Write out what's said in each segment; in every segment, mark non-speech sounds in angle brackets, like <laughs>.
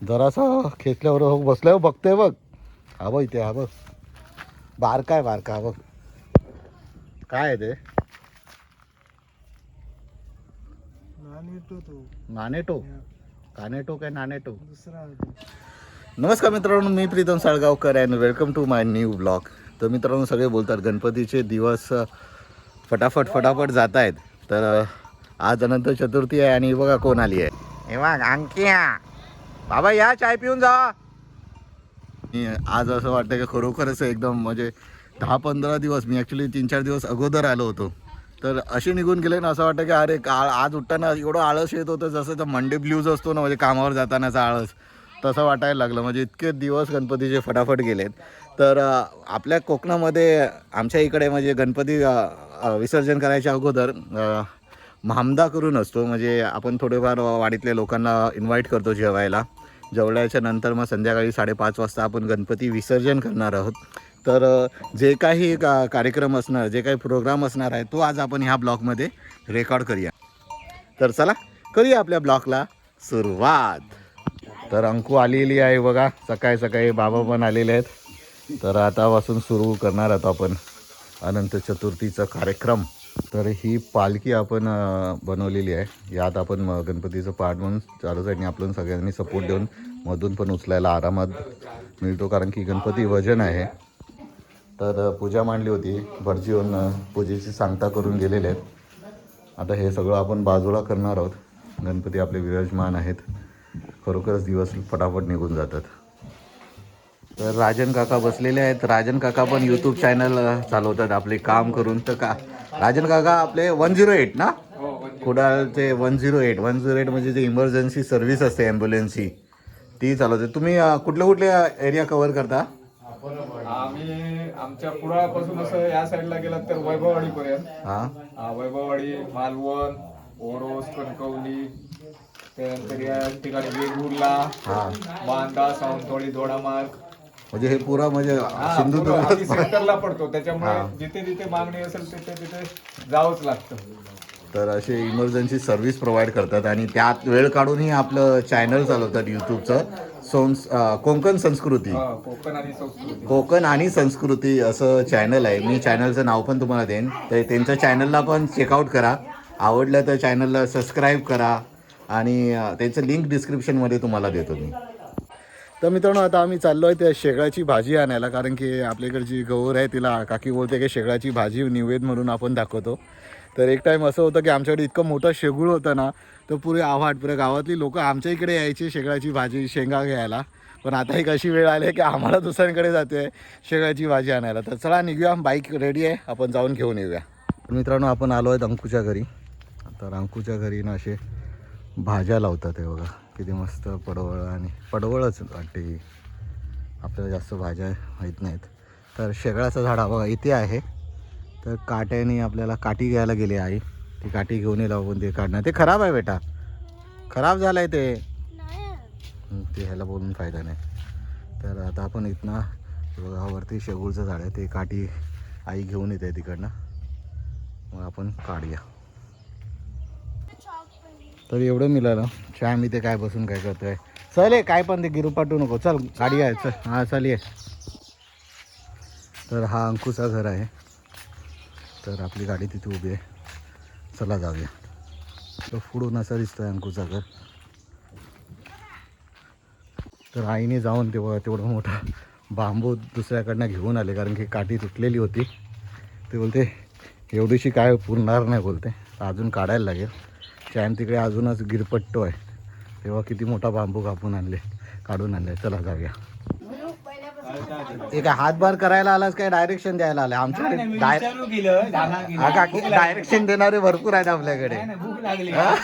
जरासा खेचल्यावर हो बसल्यावर बघतोय बघ. हा बघ इथे हा बघ. बारका आहे बारका हा बघ. काय आहे ते? नानेटो तो. नानेटो? कानेटो काय नानेटो? दुसरा नमस्कार मित्रांनो मी Pritam Salgaonkar and welcome to my new blog तर मित्रांनो सगळे बोलतात गणपतीचे दिवस फटाफट फटाफट जात आहेत तर आज अनंत चतुर्थी आहे आणि बघा कोण आली आहे. हे बघ अंकिया. बाबा या चाय पिऊन जा. मी आज असं वाटतं की खरोखरच एकदम म्हणजे दहा पंधरा दिवस मी ॲक्च्युली तीन चार दिवस अगोदर आलो होतो. तर असे निघून गेले ना असं वाटतं की अरे का आज उठताना एवढं आळस येत होतं जसं तर मंडे ब्ल्यूज असतो ना म्हणजे कामावर जातानाचा आळस. तसं वाटायला लागलं. म्हणजे इतके दिवस गणपतीचे फटाफट गेलेत. तर आपल्या कोकणामध्ये आमच्या इकडे म्हणजे गणपती विसर्जन करायच्या अगोदर महामदा करून असतो. म्हणजे आपण थोडेफार वाडीतल्या लोकांना इन्व्हाइट करतो जेवायला. जेवल्याच्या नंतर मग संध्याकाळी साडेपाच वाजता आपण गणपती विसर्जन करणार आहोत. तर जे काही का कार्यक्रम असणार जे काही प्रोग्राम असणार आहे तो आज आपण ह्या ब्लॉगमध्ये रेकॉर्ड करूया. तर चला करूया आपल्या ब्लॉगला सुरुवात. तर अंकू आलेली आहे बघा. सकाळी सकाळी बाबा पण आलेले आहेत. तर आतापासून सुरू करणार आहोत आपण. अनंत चतुर्थीचा कार्यक्रम. तर ही पालखी आपण बनवलेली आहे. यात आपण म- गणपतीचं पाठ म्हणून चालू साईडने आपण सगळ्यांनी सपोर्ट देऊन मधून पण उचलायला आरामात मिळतो. कारण की गणपती वजन आहे. तर पूजा मांडली होती. भरजी येऊन पूजेची सांगता करून गेलेले आहेत. आता हे सगळं आपण बाजूला करणार आहोत. गणपती आपले विराजमान आहेत. खरोखरच दिवस फटाफट निघून जातात. तर राजन काका बसलेले आहेत. राजन काका पण यूट्यूब चॅनल चालवतात आपले काम करून. तर का राजन काका आपले वन झिरो एट ना? कुडाळचे one zero eight. One zero eight म्हणजे जे इमर्जन्सी सर्व्हिस असते ॲम्ब्युलन्सची ती चालवते. तुम्ही कुठल्या कुठल्या एरिया कव्हर करता? आम्ही आमच्या कुडाळपासून असं या साईडला गेलात तर वैभववाडी पर्यंत हां वैभववाडी मालवण ओरोस कणकवली त्यानंतर या ठिकाणी वेगुर्ला हां. बांदा सावंतवाडी दोडामार्ग म्हणजे हे पुरा म्हणजे सिंधुदुर्ग सेंटरला पडतो त्याच्यामुळे. जिथे जिथे मागणी असेल तिथे तिथे जावंच लागतं. तर असे इमर्जन्सी सर्व्हिस प्रोव्हाइड करतात आणि त्यात वेळ काढूनही आपलं चॅनल चालवतात यूट्यूबचं सोन्स अ, कोकण संस्कृती. कोकण आणि संस्कृती. कोकण आणि संस्कृती असं चॅनल आहे. मी चॅनलचं नाव पण तुम्हाला देईन. तर त्यांच्या चॅनलला पण चेकआउट करा. आवडलं तर चॅनलला सबस्क्राईब करा. आणि त्यांचं लिंक डिस्क्रिप्शनमध्ये तुम्हाला देतो मी. तर मित्रांनो आता आम्ही चाललो आहे त्या शेगळाची भाजी आणायला कारण की आपल्याकडची गौर आहे तिला काकी बोलते की शेगळाची भाजी निवेद म्हणून आपण दाखवतो. तर एक टाईम असं होतं की आमच्याकडे इतकं मोठं शेगूळ होतं ना तर पुरे आव्हाट पुरे गावातली लोक आमच्या इकडे यायची शेगळाची भाजी शेंगा घ्यायला. पण आता एक अशी वेळ आली की आम्हाला दुसऱ्यांकडे जाते शेगळाची भाजी आणायला. तर चला निघूया. बाईक रेडी आहे. आपण जाऊन घेऊन येऊया. मित्रांनो आपण आलो आहेत अंकूच्या घरी. तर अंकूच्या घरी ना असे भाज्या लावतात हे बघा. किती मस्त पडवळ आणि पडवळच वाटते ही. आपल्याला जास्त भाज्या माहीत नाहीत. तर शेगळाचं झाड हा बघा इथे आहे. तर काट्याने आपल्याला काठी घ्यायला गेली आई ती काठी घेऊन येईल आपण ते काढणार. ते खराब आहे बेटा. खराब झालं आहे. ते ते ह्याला बोलून फायदा नाही. तर आता आपण इथनं बघा वरती शेगूळचं झाड आहे. ते काठी आई घेऊन येते तिकडनं. मग आपण काढूया. तर एवढं मिळालं. चहा मी ते काय बसून काय करतोय. चल ये, काय पण ते गिरू पाठवू नको. चल गाडी आहे चल. हां चल ये. तर हा अंकुचा घर आहे. तर आपली गाडी तिथे उभी आहे. चला जाऊया. तो पुढून दिसतो आहे अंकुचा घर. तर आईने जाऊन तेव्हा तेवढा मोठा बांबू दुसऱ्याकडनं घेऊन आले कारण की काठी तुटलेली होती. ते बोलते एवढीशी काय पुरणार नाही बोलते. अजून काढायला लागेल. चॅन तिकडे अजूनच गिरपट्टो आहे. तेव्हा किती मोठा बांबू कापून आणले काढून आणले. चला जाऊया. एक हातभार करायला आलास काय? डायरेक्शन द्यायला आलाय आमच्याकडे डायरेक्शन देणारे भरपूर आहेत आपल्याकडे. हा?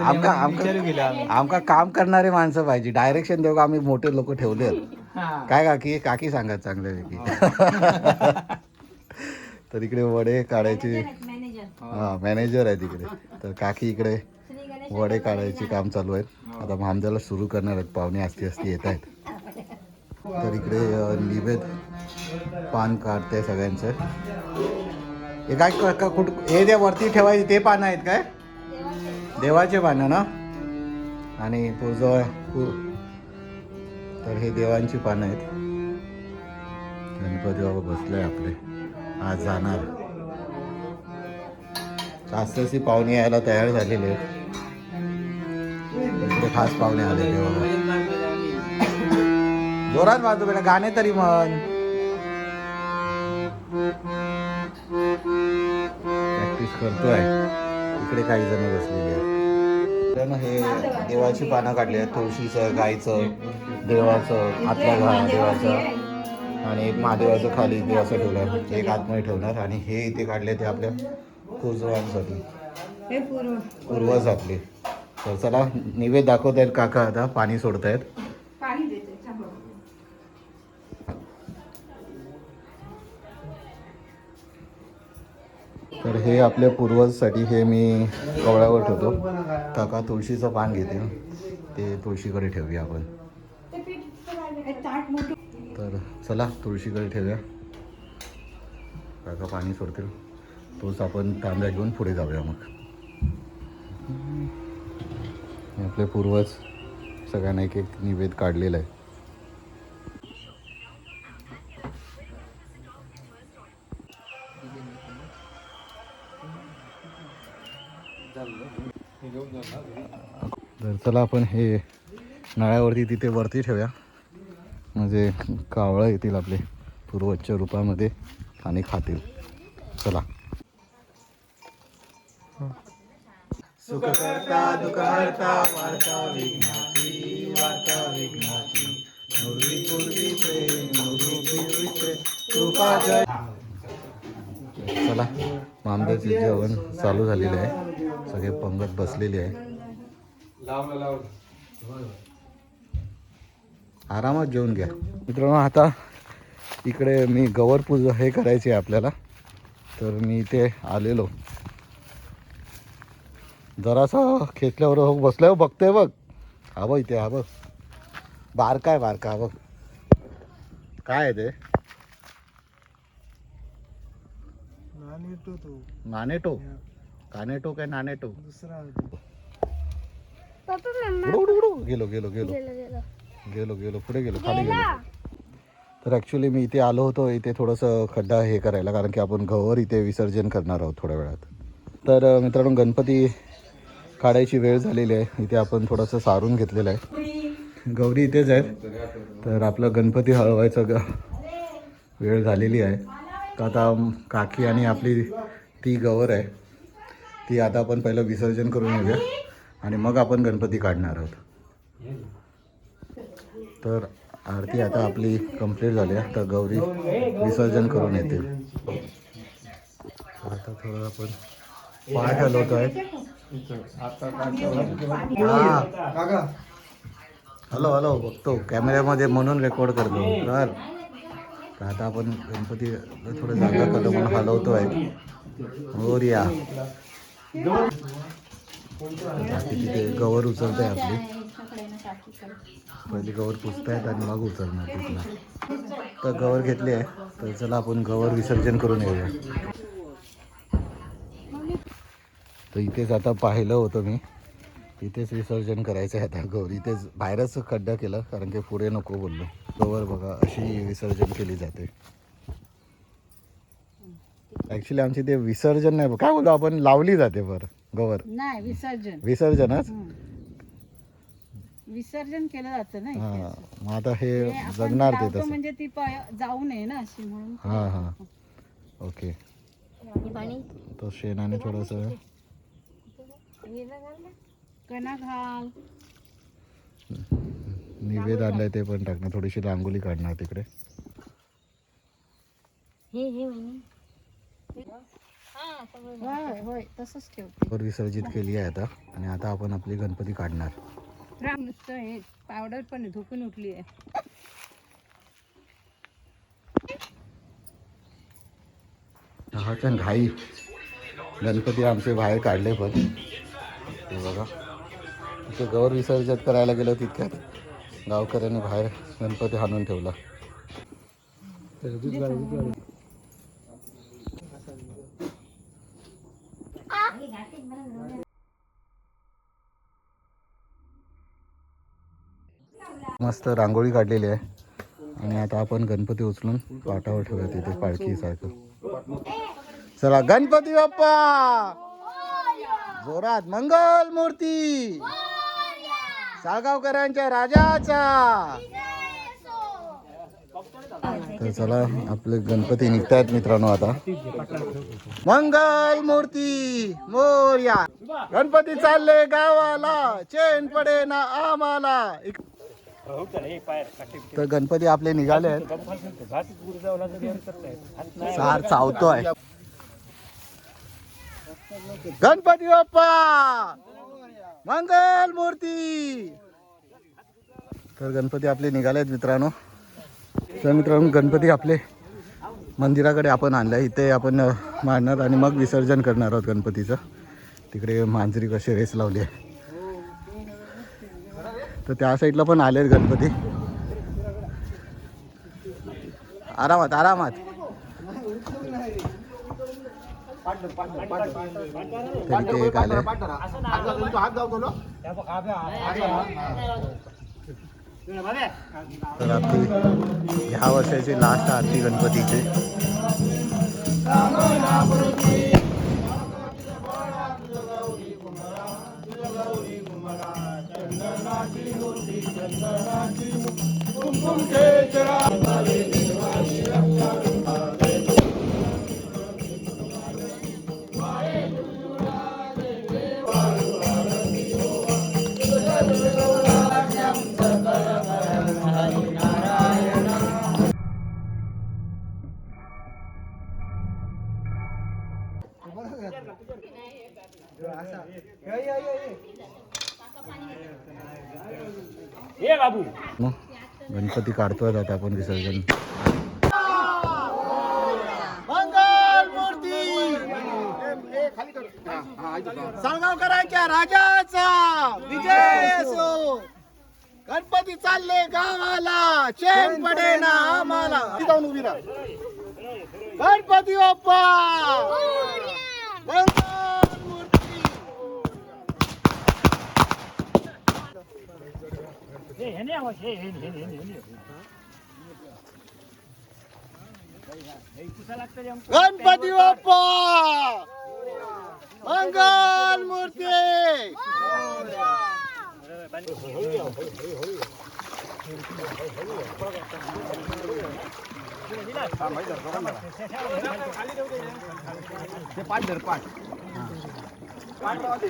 आमका आमका आमका काम करणारे माणसं पाहिजे. डायरेक्शन देऊ का? आम्ही मोठे लोक ठेवले काय काकी? काकी सांगा चांगल्यापैकी <laughs> तर इकडे वडे काढायचे. हा. मॅनेजर आहे तिकडे. तर काकी इकडे वडे काढायचे काम चालू आहेत. आता मामद्याला सुरू करणार आहेत. पाहुणे असती असती येत आहेत. तर इकडे निवेद पान काढते सगळ्यांचं. हे काय क- क- कुठ हे जे वरती ठेवायचे ते पानं आहेत काय? देवाचे पानं ना? आणि पूर्जवा पू तर हे देवांची पानं आहेत. गणपती बाबा बसले आपले. आज जाणार. जास्तची पाहुणे यायला तयार झालेले आहेत. इकडे खास पाहुणे आलेले जोरात वाजतो बेटा गाणे तरी म्हण. प्रॅक्टिस करतोय. इकडे काही जण बसलेले आहेत. हे देवाची पानं काढली आहेत तुळशीचं गायचं देवाचं आतल्या घा देवाचं. आणि एक महादेवाचं खाली देवाचं ठेवलं एक आतमध्ये ठेवणार आणि हे इथे काढले ते आपल्या पूर्वजांसाठी हे पूर्व. पूर्वज आपले. तर चला निवेद दाखवत आहेत काका आता पाणी सोडतायत. पाणी देते. तर हे आपल्या पूर्वजसाठी हे मी कवळ्यावर ठेवतो. काका तुळशीचं पान घेते ते तुळशीकडे ठेवूया आपण. तर चला तुळशीकडे ठेवूया. काका पाणी सोडतील. तोच आपण तांब्या घेऊन पुढे जाऊया मग. आपले पूर्वज सगळ्यांना एक एक निवेद काढलेला आहे. तर चला आपण हे नळ्यावरती तिथे वरती ठेवूया. म्हणजे कावळं येतील आपले पूर्वजच्या रूपामध्ये आणि खातील. चला. सुख करता दुःख हरता वार्ता विघ्नाची वार्ता विघ्नाची नुरवी पूर्वी प्रेम नुरवी पूर्वी प्रेम कृपा जय चला मामदेवचे जेवण चालू झालेले आहे. सगळे पंगत बसलेली आहे. आरामात जेवून घ्या. मित्रांनो आता इकडे मी गवर पूजा हे करायची आहे आपल्याला. तर मी इथे आलेलो. जरासा खेचल्यावर हो बसल्यावर बघतोय बघ. हा बघ इथे हा बघ. बारका आहे बारका हा बघ. काय आहे ते? नानेटो कानेटो काय नानेटो? उडू उडू उडू. गेलो गेलो गेलो. गेलो गेलो. पुढे गेलो खाली गेलो. तर ॲक्च्युली मी इथे आलो होतो इथे थोडंसं खड्डा हे करायला कारण की आपण गवर इथे विसर्जन करणार आहोत थोड्या वेळात. तर मित्रांनो गणपती काढायची वेळ झालेली आहे. इथे आपण थोडंसं सारून घेतलेलं आहे. गौरी इथेच आहेत. तर आपलं गणपती हळवायचं ग वेळ झालेली आहे. तर आता काकी आणि आपली ती गवर आहे. ती आता आपण पहिलं विसर्जन करून येऊया. आणि मग आपण गणपती काढणार आहोत. तर आरती आता आपली कंप्लीट झाली आहे. तर गौरी विसर्जन करून येते आता थोडं आपण पाय हलवतो आहे हॅलो हॅलो बघतो. कॅमेऱ्यामध्ये म्हणून रेकॉर्ड करतो. तर आता आपण गणपती थोडं जागा करतो म्हणून हलवतो आहे हो बाकी तिथे गवर आहे आपली. पहिली गवर पुसतायत आणि मग उचलणार तिथनं. तर गवर घेतली आहे. तर चला आपण गवर विसर्जन करून येऊया. तर इथेच आता पाहिलं होतं मी. इथेच विसर्जन करायचं आहे आता गौर. इथेच बाहेरच खड्डा केला कारण की पुढे नको बोललो. गवर बघा अशी विसर्जन केली जाते. ॲक्च्युली आमची ते विसर्जन नाही काय बोलतो आपण? लावली जाते बरं गवर. नाही विसर्जन. विसर्जनच विसर्जन केलं जातं ना हां. मग आता हे आपण जगणार ते तसं. म्हणजे ती जाऊ नये ना अशी म्हणून. हां हां. ओके. तो शेणाने थोडंसं कणा घाल निवेद आणलंय ते पण टाकणार थोडीशी रांगोली काढणार तिकडे. होय होय तसंच ठेवते. वर विसर्जित केली आहे आता आणि आता आपण आपली गणपती काढणार. राम नुसतं हे पावडर पण झोपून उठली आहे. हा घाई. गणपती आमचे बाहेर काढले पण. हे बघा. इथे गौर विसर्जित करायला गेलो तितक्यात. गावकऱ्यांनी बाहेर गणपती हाणून ठेवला. मस्त रांगोळी काढलेली आहे. आणि आता आपण गणपती उचलून पाटावर ठेवूया तिथे पालखीसारखं चला गणपती बाप्पा! जोरात मंगल मूर्ती. साळगावकरांच्या राजाचा. तर चला आपले गणपती निघतायत मित्रांनो आता. मंगल मूर्ती मोर्या. गणपती चालले गावाला चेन पडे ना आम्हाला. तर गणपती आपले निघाले आहेत सार चावतोय. गणपती बाप्पा! मंगल मूर्ती! तर गणपती आपले निघाले आहेत मित्रांनो. तर मित्रांनो गणपती आपले मंदिराकडे आपण आणलं इथे आपण मांडणार आणि मग विसर्जन करणार आहोत गणपतीचं. तिकडे मांजरी कसे रेस लावली आहे. तर त्या साईडला पण आले आहेत गणपती. आरामात आरामात. तर एक आपली ह्या वर्षाची लास्ट आरती गणपतीची. मग गणपती काढतोय आता आपण विसर्जन. मंगल मूर्ती साळगावकरांच्या राजाचा विजय असो. गणपती चालले गावाला चेन पडे ना आम्हाला. ती जाऊन उभी राहा. गणपती बाप्पा! હેને આવો છે હેને હેને હેને હેને ગણપતિ બાપા મંગલ મૂર્તિ પાંચ ધર પાંચ પાંચ પાંચ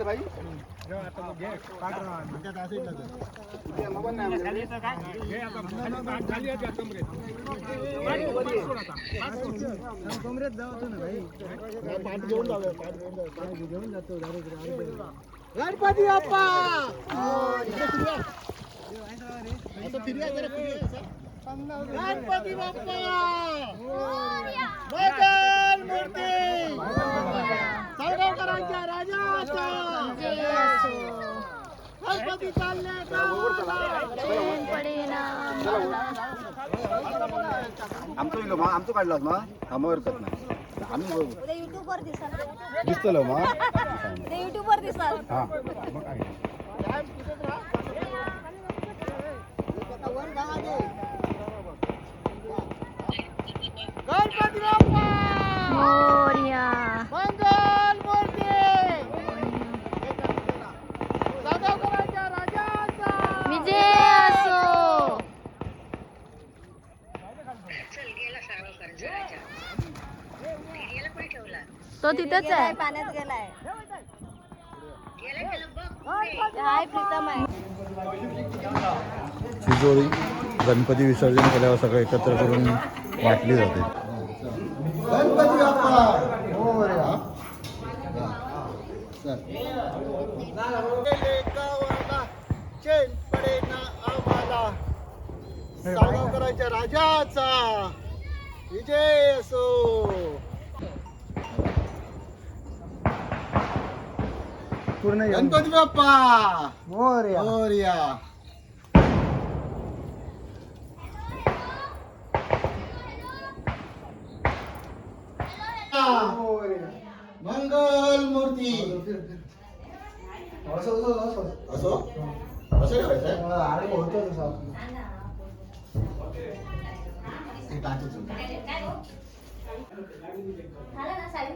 ભાઈ गणपती बाप्पा मंगल मूर्ती गणपती बाप्पा गणपती बाप्पा! मंगल मूर्ती! साळगावकरांच्या राजाचा! गणपती चालले गावाला. आमचं आमचं काढलं मग आम्हाला हरकत नाही. आम्ही बघू. उद्या युट्यूब वर दिसाल. दिसतलो मग उद्या युट्यूब वर दिसाल हा मग काय गणपती बाप्पा मोर्या मंगल मूर्ती साळगावकरांच्या राजाचा विजय असो तो तिथेच आहे? पाण्यात गेलाय. तिजोरी गणपती विसर्जन केल्यावर सगळं एकत्र करून वाटली जाते. गणपती चेन पडे ना आम्हाला साळगावकरांच्या राजाचा विजय असो. पूर्ण गणपती बाप्पा! मोरया. मंगल मूर्ती. असं असं करायचं? झालं. ना साडी?